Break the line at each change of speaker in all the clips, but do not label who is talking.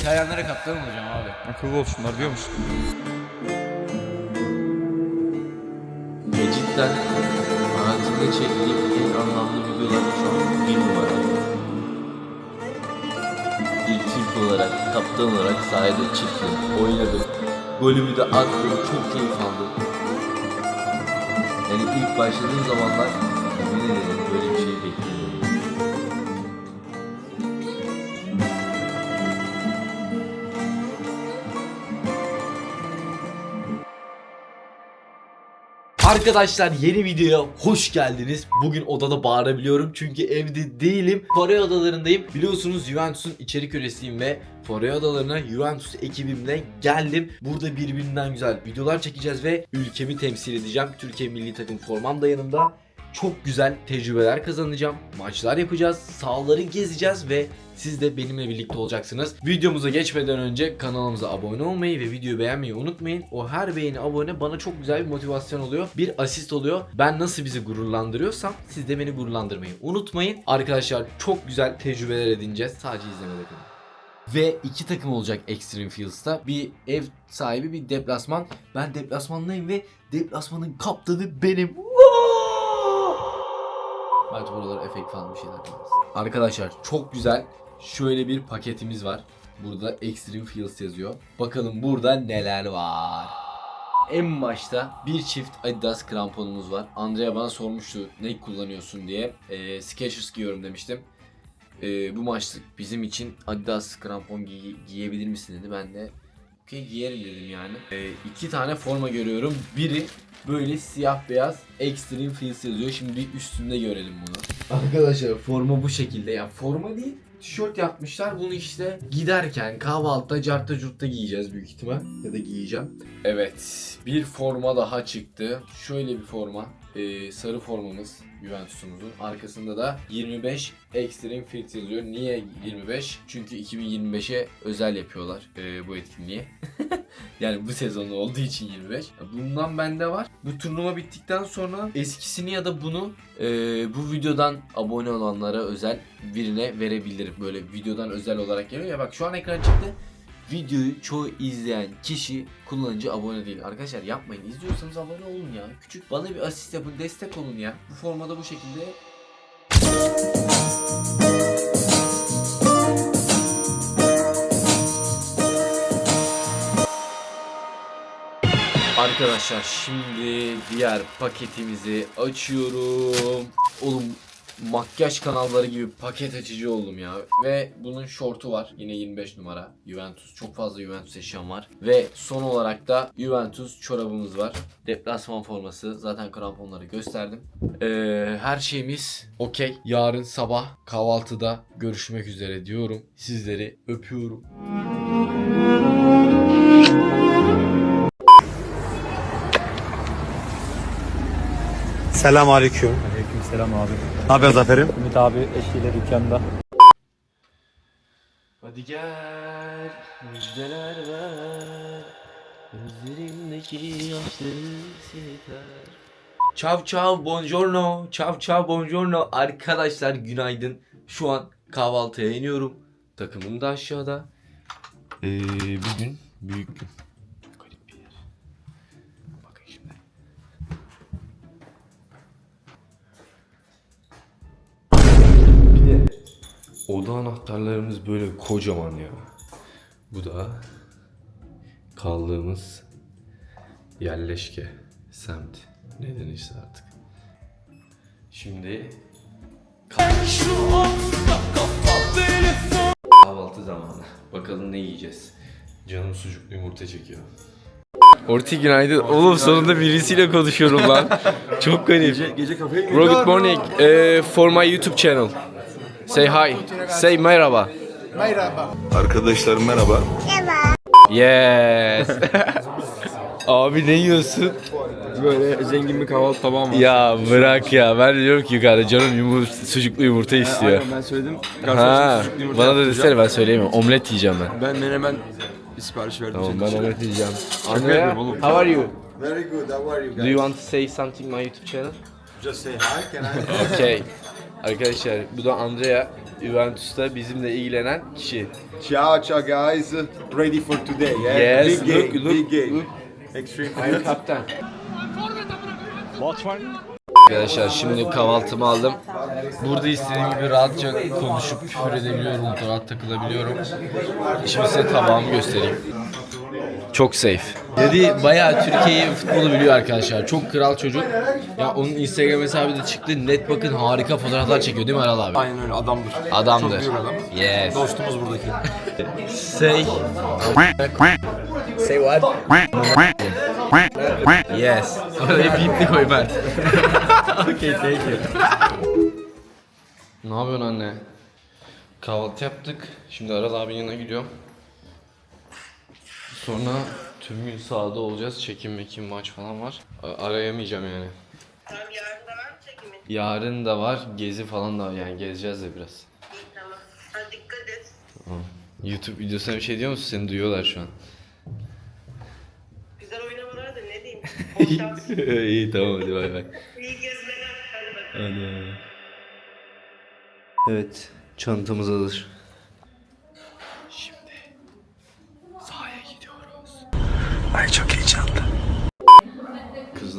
İtalyanlara kaptan olacağım abi.
Akıllı olsunlar diyor musun?
Ve cidden hayatımda çektiğim en anlamlı videolar şu an bir numara. Bir Türk olarak, kaptan olarak sahada çıktım, oynadım. Golümü de attım, çok keyif aldım. Yani ilk başladığım zamanlar yemin ederim böyle bir şey beklemiyordum.
Arkadaşlar yeni videoya hoş geldiniz. Bugün odada bağırabiliyorum çünkü evde değilim. Foray odalarındayım. Biliyorsunuz Juventus'un içerik üresiyim ve Foray odalarına Juventus ekibimle geldim. Burada birbirinden güzel videolar çekeceğiz ve ülkemi temsil edeceğim. Türkiye milli takım formam da yanımda. Çok güzel tecrübeler kazanacağım. Maçlar yapacağız. Sahaları gezeceğiz ve siz de benimle birlikte olacaksınız. Videomuza geçmeden önce kanalımıza abone olmayı ve videoyu beğenmeyi unutmayın. O her beğeni abone bana çok güzel bir motivasyon oluyor. Bir asist oluyor. Ben nasıl bizi gururlandırıyorsam siz de beni gururlandırmayı unutmayın. Arkadaşlar çok güzel tecrübeler edineceğiz. Sadece izlemede kalın. Ve iki takım olacak Extreme Fields'ta. Bir ev sahibi bir deplasman. Ben deplasmandayım ve deplasmanın kaptanı benim. Belki buralara efekt falan bir şeyler koyarız. Arkadaşlar çok güzel şöyle bir paketimiz var. Burada Extreme Fields yazıyor. Bakalım burada neler var. En başta bir çift Adidas kramponumuz var. Andrea bana sormuştu ne kullanıyorsun diye. Ee, Skechers giyiyorum demiştim. Ee, bu maçlık bizim için Adidas krampon giy- giyebilir misin dedi. Ben de okey giyerim dedim yani. Ee, iki tane forma görüyorum. Biri böyle siyah beyaz Extreme Fields yazıyor. Şimdi üstünde görelim bunu. Arkadaşlar forma bu şekilde ya forma değil tişört yapmışlar bunu işte giderken kahvaltıda cartta curtta giyeceğiz büyük ihtimal ya da giyeceğim. Evet bir forma daha çıktı şöyle bir forma Ee, sarı formamız Juventus'umuzun arkasında da 25 Extreme Fit yazıyor. Niye 25? Çünkü 2025'e özel yapıyorlar ee, bu etkinliği. yani bu sezonu olduğu için 25. Bundan bende var. Bu turnuva bittikten sonra eskisini ya da bunu ee, bu videodan abone olanlara özel birine verebilirim. Böyle videodan özel olarak geliyor ya bak şu an ekran çıktı. Videoyu çoğu izleyen kişi kullanıcı abone değil. Arkadaşlar yapmayın. İzliyorsanız abone olun ya. Küçük bana bir asist yapın, destek olun ya. Bu formada bu şekilde Arkadaşlar şimdi diğer paketimizi açıyorum. Oğlum makyaj kanalları gibi paket açıcı oldum ya. Ve bunun şortu var. Yine 25 numara. Juventus. Çok fazla Juventus eşyam var. Ve son olarak da Juventus çorabımız var. Deplasman forması. Zaten kramponları gösterdim. Ee, her şeyimiz okey. Yarın sabah kahvaltıda görüşmek üzere diyorum. Sizleri öpüyorum.
Selam aleyküm.
Aleykümselam abi.
Ne haber Zafer'im?
Ümit abi eşiyle dükkanda.
Hadi gel müjdeler ver. Gözlerimdeki yaşları siler Çav çav buongiorno Çav çav buongiorno. Arkadaşlar günaydın. Şu an kahvaltıya iniyorum. Takımım da aşağıda. Ee, Bugün büyük gün Oda anahtarlarımız böyle kocaman ya. Bu da kaldığımız yerleşke, semt. Ne denirse artık. Şimdi kahvaltı zamanı. Bakalım ne yiyeceğiz. Canım sucuklu yumurta çekiyor. Orti günaydın. Oğlum sonunda birisiyle konuşuyorum lan. Çok garip. Gece, gece kafeye Bro good morning. Eh, for my YouTube channel. Say hi. Say merhaba.
Arkadaşlar merhaba.
Yes. Abi ne yiyorsun?
Böyle zengin bir kahvaltı tabağı var.
Ya bırak ya. Ben diyorum ki yukarıda canım yumurta, sucuklu yumurta istiyor.
Aynen ben söyledim.
Ha,
Karşılaştık sucuklu yumurta
bana da
yaptıracağım.
desene ben söyleyemem. Omlet yiyeceğim ben.
Ben menemen bir sipariş verdim.
Tamam
senin
ben
için.
omlet yiyeceğim.
yapıyorum oğlum.
how are you?
Very good. How are you
Do you want to say something my YouTube channel?
Just say hi. Can I?
Okay. Arkadaşlar bu da Andrea. Juventus'ta bizimle ilgilenen kişi.
Ciao, ciao guys. Ready for today, yeah?
Yes,
Big game,
look, look,
big game.
look.
Extreme.
kaptan. Arkadaşlar şimdi kahvaltımı aldım. Burada istediğim gibi rahatça konuşup küfür edebiliyorum, rahat takılabiliyorum. Şimdi size tabağımı göstereyim. Çok safe. Dedi bayağı Türkiye'yi futbolu biliyor arkadaşlar. Çok kral çocuk. Ya onun Instagram hesabı da çıktı. Net bakın harika fotoğraflar çekiyor değil mi Aral abi?
Aynen öyle adamdır.
Adamdır.
Çok büyük adam.
Yes.
Dostumuz buradaki.
Say. Say what? yes. Oraya bipli koy ben. okay, thank you. ne yapıyorsun anne? Kahvaltı yaptık. Şimdi Aral abinin yanına gidiyorum. Sonra tüm gün sahada olacağız. Çekim mekim maç falan var. A- arayamayacağım yani.
Tamam yarın da var mı çekimin?
Yarın da var. Gezi falan da var. Yani gezeceğiz de biraz.
İyi tamam. Hadi dikkat et.
YouTube videosuna bir şey diyor musun? Seni duyuyorlar şu an.
Güzel oynamalar da ne diyeyim. Bol şans.
İyi tamam hadi bay bay.
İyi gezmeler. Hadi bakalım.
Evet, çantamız hazır. Şimdi sahaya gidiyoruz. Ay çok.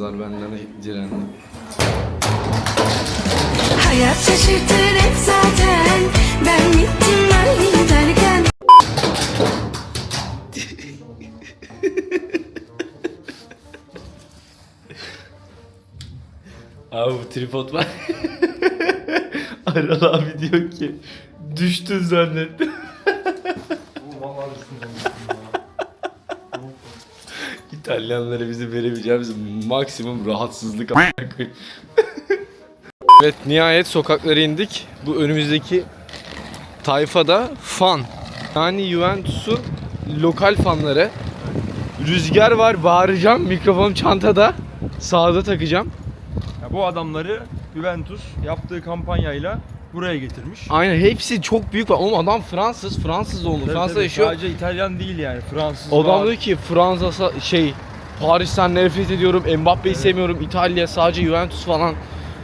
Kızlar benden direndi.
Hayat şaşırtır hep zaten Ben bittim ben giderken
Abi bu tripod var. Aral abi diyor ki düştün zannettim. İtalyanlara bizim verebileceğimiz maksimum rahatsızlık. Evet nihayet sokaklara indik. Bu önümüzdeki tayfada fan. Yani Juventus'un lokal fanları. Rüzgar var bağıracağım mikrofon çantada. Sağda takacağım.
Ya bu adamları Juventus yaptığı kampanyayla buraya getirmiş.
Aynen hepsi çok büyük var. Oğlum adam Fransız, Fransız doğumlu.
Tabii
Fransa'da
tabii,
yaşıyor.
Sadece İtalyan değil yani Fransız
Adam
var.
diyor ki Fransa sa- şey Paris'ten nefret ediyorum. Mbappe'yi sevmiyorum. İtalya sadece Juventus falan.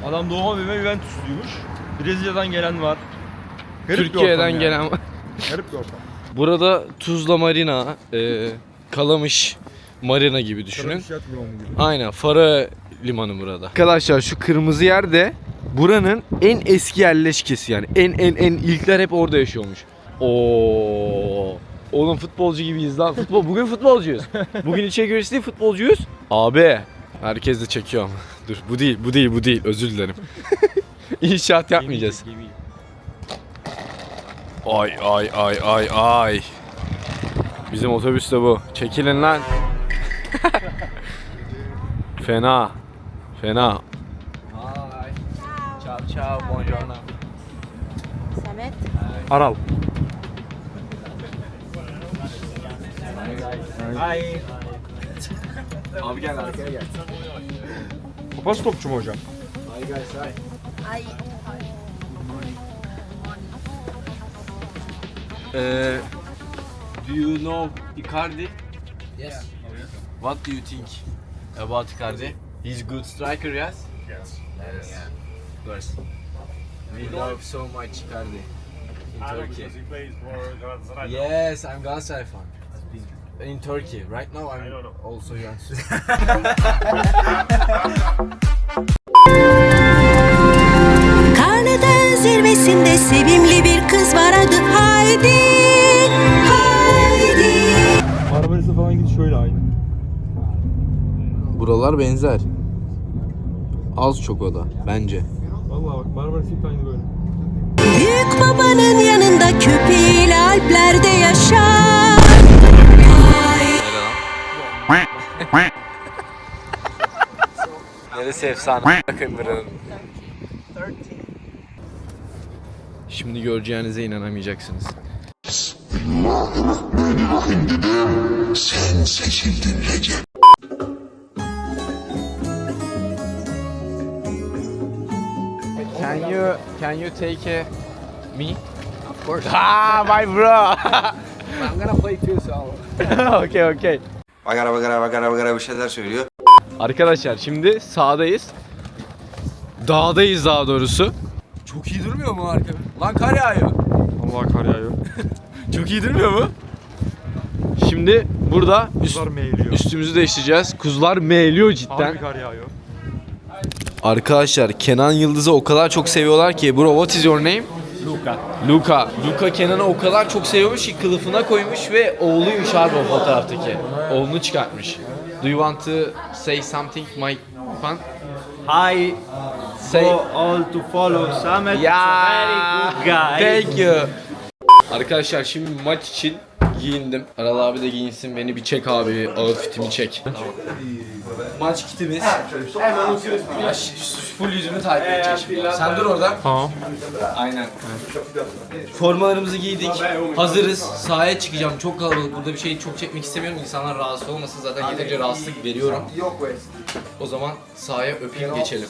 Adam doğma büyüme Juventusluymuş. Brezilya'dan gelen var. Garip
Türkiye'den
yani.
gelen var.
Garip bir ortam.
Burada Tuzla Marina, e, Kalamış Marina gibi düşünün.
Gibi.
Aynen Fara limanı burada. Arkadaşlar şu kırmızı yer de buranın en eski yerleşkesi yani. En en en ilkler hep orada yaşıyormuş. Oo. Oğlum futbolcu gibiyiz lan. Futbol bugün futbolcuyuz. Bugün içe görüşü değil futbolcuyuz. Abi herkes de çekiyor ama. Dur bu değil bu değil bu değil özür dilerim. İnşaat yapmayacağız. Ay ay ay ay ay. Bizim otobüs de bu. Çekilin lan. Fena. Fena. Ciao ciao buongiorno.
Samet
Aral.
Abi gel arkaya gel.
Papaz topçu mu hocam?
Ay
Uh, do you know Icardi? Yes. What do you think about Icardi? He's good striker, yes? Yes. Yes. Yeah. Of course. We love so much Icardi in Turkey. Yes, I'm Galatasaray fan. In Turkey. Right now I'm also Juventus.
Karneden zirvesinde sevimli bir kız var adı Haydi Haydi
Marmaris'e falan git şöyle aynı.
Buralar benzer. Az çok o da bence.
Vallahi bak Marmaris hep aynı böyle.
Büyük babanın yanında köpeğiyle Alplerde yaşar
Neresi efsane? Bakın buranın. Şimdi göreceğinize inanamayacaksınız. Can you can you take a me? Of course. Ah, my bro. I'm gonna play too so. okay, okay.
Bagara bagara bagara bagara bir şeyler söylüyor.
Arkadaşlar şimdi sağdayız. Dağdayız daha doğrusu. Çok iyi durmuyor mu arka? Lan kar yağıyor.
Allah kar yağıyor.
Çok iyi durmuyor mu? Şimdi burada üst,
Kuzlar meyliyor.
üstümüzü değiştireceğiz. Kuzular meyliyor cidden.
Harbi kar yağıyor.
Arkadaşlar Kenan Yıldız'ı o kadar çok seviyorlar ki bro what is your name?
Luka.
Luka. Luka Kenan'ı o kadar çok seviyormuş ki kılıfına koymuş ve oğluymuş abi o fotoğraftaki. Oğlunu çıkartmış. Do you want to say something my fan?
I
Say
all to follow Samet.
Ya. Thank you. Arkadaşlar şimdi maç için giyindim. Aral abi de giyinsin beni bir çek abi. Outfitimi çek. Maç kitimiz. Hemen Ya, ş- full yüzümü takip edecek şimdi. Sen dur orada.
Tamam.
Aynen. Formalarımızı giydik. Hazırız. Sahaya çıkacağım. Çok kalabalık. Burada bir şey çok çekmek istemiyorum. İnsanlar rahatsız olmasın. Zaten yeterince rahatsızlık veriyorum. O zaman sahaya öpeyim geçelim.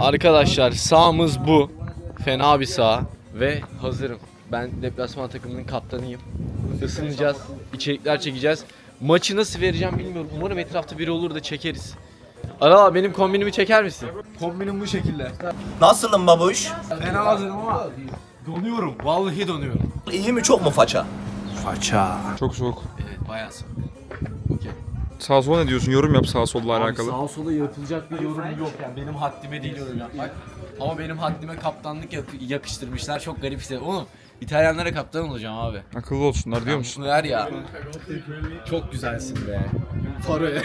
Arkadaşlar sahamız bu. Fena bir saha ve hazırım. Ben deplasman takımının kaptanıyım. Isınacağız, içerikler çekeceğiz. Maçı nasıl vereceğim bilmiyorum. Umarım etrafta biri olur da çekeriz. Abi benim kombinimi çeker misin? Kombinim bu şekilde.
Nasılım babuş?
Fena hazırım ama donuyorum. Vallahi donuyorum.
İyi mi çok mu faça?
Çok soğuk.
Evet bayağı soğuk. Okey.
Sağ sola ne diyorsun? Yorum yap sağ solla alakalı.
Sağa sola yapılacak bir yorum yok yani benim haddime değil yorum yapmak. Ama benim haddime kaptanlık yak- yakıştırmışlar. Çok garip hissediyorum. Oğlum İtalyanlara kaptan olacağım abi.
Akıllı olsunlar diyor musun?
Ver ya. Çok güzelsin be. Faroya.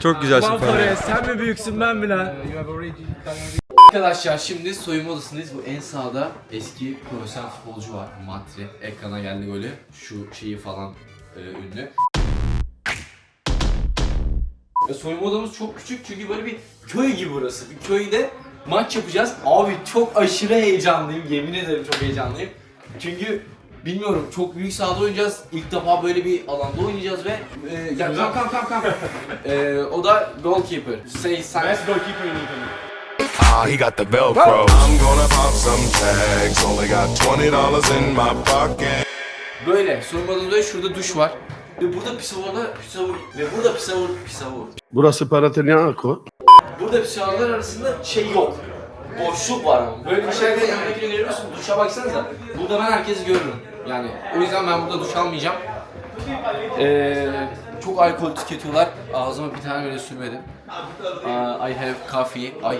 Çok güzelsin.
Faroya sen mi büyüksün ben mi lan? Arkadaşlar şimdi soyunma odasındayız. Bu en sağda eski profesyonel futbolcu var. Matri. Ekrana geldi golü. Şu şeyi falan e, ünlü. Ya soyunma odamız çok küçük çünkü böyle bir köy gibi burası. Bir köyde maç yapacağız. Abi çok aşırı heyecanlıyım. Yemin ederim çok heyecanlıyım. Çünkü bilmiyorum çok büyük sahada oynayacağız. İlk defa böyle bir alanda oynayacağız ve e, ya kam kam kam kam. e, o da goalkeeper. Say sen.
Ah, he got the Velcro. I'm gonna pop some tags. Only got twenty dollars in my pocket.
Böyle soyunma odasında şurada duş var. Ve burada pisavurda pisavur ve burada pisavur pisavur.
Burası Parateniako.
Burada pisavurlar arasında şey yok. Boşluk var ama. Böyle bir şeyde yanındakini görüyorsun. Duşa baksanıza. Burada ben herkesi görürüm. Yani o yüzden ben burada duş almayacağım. Ee, çok alkol tüketiyorlar. Ağzıma bir tane bile sürmedim. Aa, I have coffee. Ay.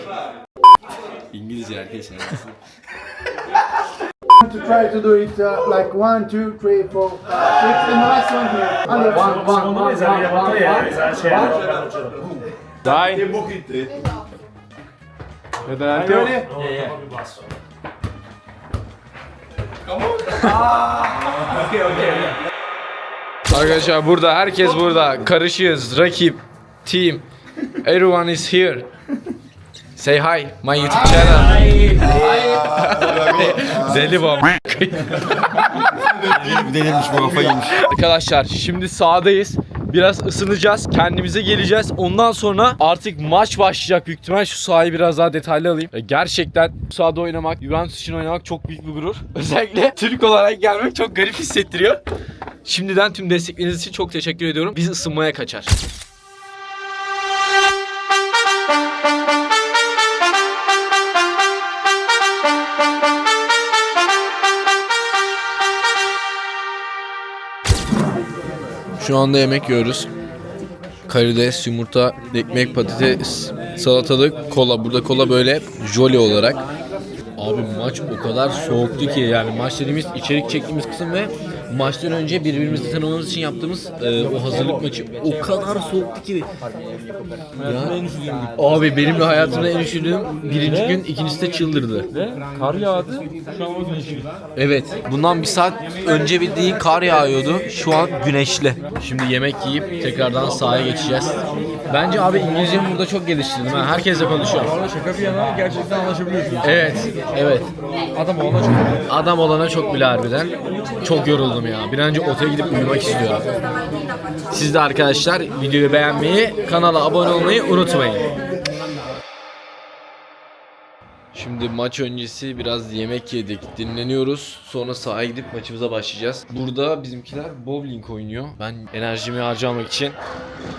İngilizce arkadaşlar.
To try to do it uh, like one, two, three, four, five, six, and the last one here. And the one, one, one, one, one, one. Are you ready?
Arkadaşlar burada herkes burada. Karışığız. Rakip, team. Everyone is here. Say hi my YouTube channel. Deli baba.
Delirmiş bu kafa yemiş.
Arkadaşlar şimdi sahadayız. Biraz ısınacağız. Kendimize geleceğiz. Ondan sonra artık maç başlayacak büyük ihtimal. Şu sahayı biraz daha detaylı alayım. E, Gerçekten bu sahada oynamak, Juventus için oynamak çok büyük bir gurur. Özellikle Türk olarak gelmek çok garip hissettiriyor. Şimdiden tüm destekleriniz için çok teşekkür ediyorum. Biz ısınmaya kaçar. Şu anda yemek yiyoruz. Karides, yumurta, ekmek, patates, salatalık, kola. Burada kola böyle jolly olarak. Abi maç o kadar soğuktu ki yani maç dediğimiz içerik çektiğimiz kısım ve maçtan önce birbirimizi tanımamız için yaptığımız e, o hazırlık maçı o kadar soğuktu ki. Ya, abi benim de hayatımda en üşüdüğüm birinci gün ikincisi de çıldırdı.
Kar yağdı. Şu an güneşli.
Evet. Bundan bir saat önce bildiği kar yağıyordu. Şu an güneşli. Şimdi yemek yiyip tekrardan sahaya geçeceğiz. Bence abi İngilizcemi burada çok geliştirdim. Ha. Herkesle konuşuyorum.
Şaka bir yana gerçekten anlaşabiliyorsun.
Evet. Evet.
Adam olana çok
Adam olana çok bile harbiden. Çok yoruldum ya. Bir an önce otele gidip uyumak istiyorum. Siz de arkadaşlar videoyu beğenmeyi, kanala abone olmayı unutmayın. Şimdi maç öncesi biraz yemek yedik, dinleniyoruz. Sonra sahaya gidip maçımıza başlayacağız. Burada bizimkiler bowling oynuyor. Ben enerjimi harcamak için,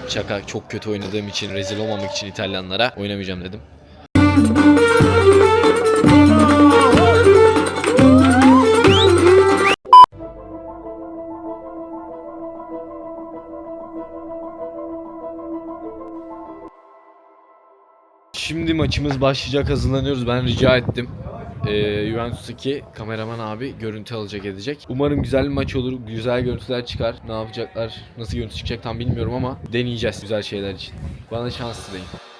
şaka çok kötü oynadığım için, rezil olmamak için İtalyanlara oynamayacağım dedim.
Şimdi maçımız başlayacak hazırlanıyoruz. Ben rica ettim. Ee, Juventus'taki kameraman abi görüntü alacak edecek. Umarım güzel bir maç olur. Güzel görüntüler çıkar. Ne yapacaklar, nasıl görüntü çıkacak tam bilmiyorum ama deneyeceğiz güzel şeyler için. Bana şans dileyin.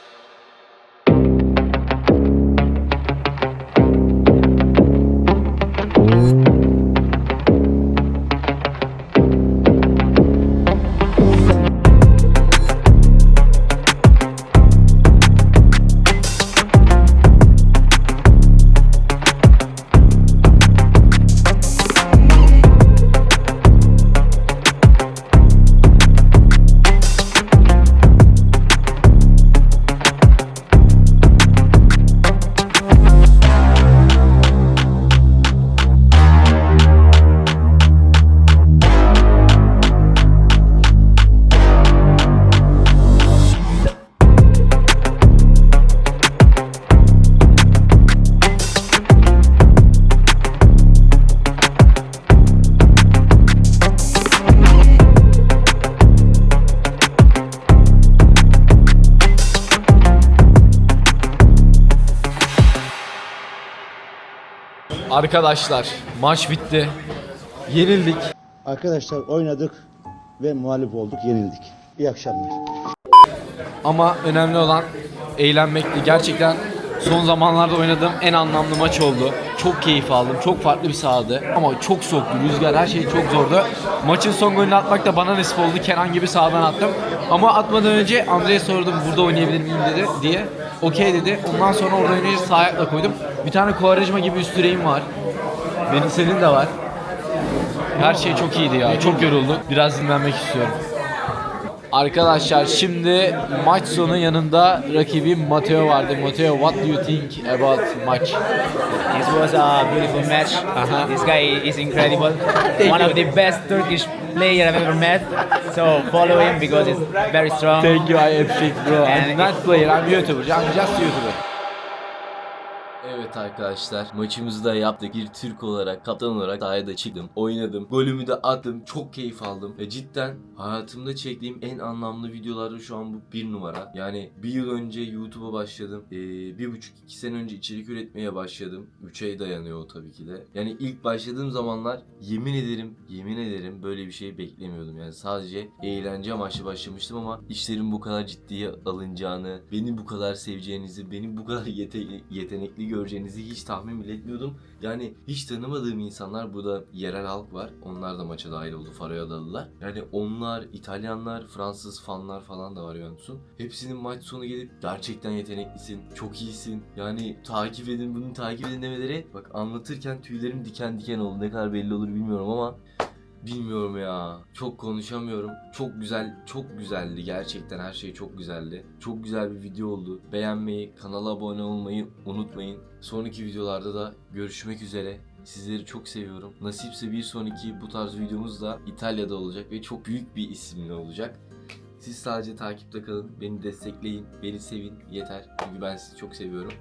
Arkadaşlar maç bitti. Yenildik.
Arkadaşlar oynadık ve muhalif olduk, yenildik. İyi akşamlar.
Ama önemli olan eğlenmekti. Gerçekten son zamanlarda oynadığım en anlamlı maç oldu. Çok keyif aldım. Çok farklı bir sahadı. Ama çok soğuktu. Rüzgar her şey çok zordu. Maçın son golünü atmak da bana nasip oldu. Kenan gibi sahadan attım. Ama atmadan önce Andre'ye sordum burada oynayabilir miyim dedi diye. Okey dedi. Ondan sonra orada oynayınca sağ ayakla koydum. Bir tane Kovarejma gibi üst direğim var. Benim senin de var. Her şey çok iyiydi ya. Çok yorulduk. Biraz dinlenmek istiyorum. Arkadaşlar şimdi maç sonu yanında rakibim Mateo vardı. Mateo what do you think about match?
This was a beautiful match.
Uh-huh.
This guy is incredible. One of the best Turkish player I've ever met. So follow him because he's very strong.
Thank you I appreciate bro. I'm not player I'm YouTuber. I'm just YouTuber.
Evet arkadaşlar maçımızı da yaptık. Bir Türk olarak kaptan olarak sahaya da çıktım. Oynadım. Golümü de attım. Çok keyif aldım. Ve cidden hayatımda çektiğim en anlamlı videolarda şu an bu bir numara. Yani bir yıl önce YouTube'a başladım. Ee, bir buçuk iki sene önce içerik üretmeye başladım. Üç ay dayanıyor o tabii ki de. Yani ilk başladığım zamanlar yemin ederim yemin ederim böyle bir şey beklemiyordum. Yani sadece eğlence amaçlı başlamıştım ama işlerin bu kadar ciddiye alınacağını, beni bu kadar seveceğinizi, beni bu kadar yete- yetenekli göreceğinizi hiç tahmin bile etmiyordum. Yani hiç tanımadığım insanlar burada yerel halk var. Onlar da maça dahil oldu. Faroe Adalılar. Yani onlar, İtalyanlar, Fransız fanlar falan da var Juventus'un. Hepsinin maç sonu gelip gerçekten yeteneklisin, çok iyisin. Yani takip edin bunu takip edin demeleri. Bak anlatırken tüylerim diken diken oldu. Ne kadar belli olur bilmiyorum ama Bilmiyorum ya. Çok konuşamıyorum. Çok güzel, çok güzeldi gerçekten. Her şey çok güzeldi. Çok güzel bir video oldu. Beğenmeyi, kanala abone olmayı unutmayın. Sonraki videolarda da görüşmek üzere. Sizleri çok seviyorum. Nasipse bir sonraki bu tarz videomuz da İtalya'da olacak ve çok büyük bir isimle olacak. Siz sadece takipte kalın, beni destekleyin, beni sevin yeter. Çünkü ben sizi çok seviyorum.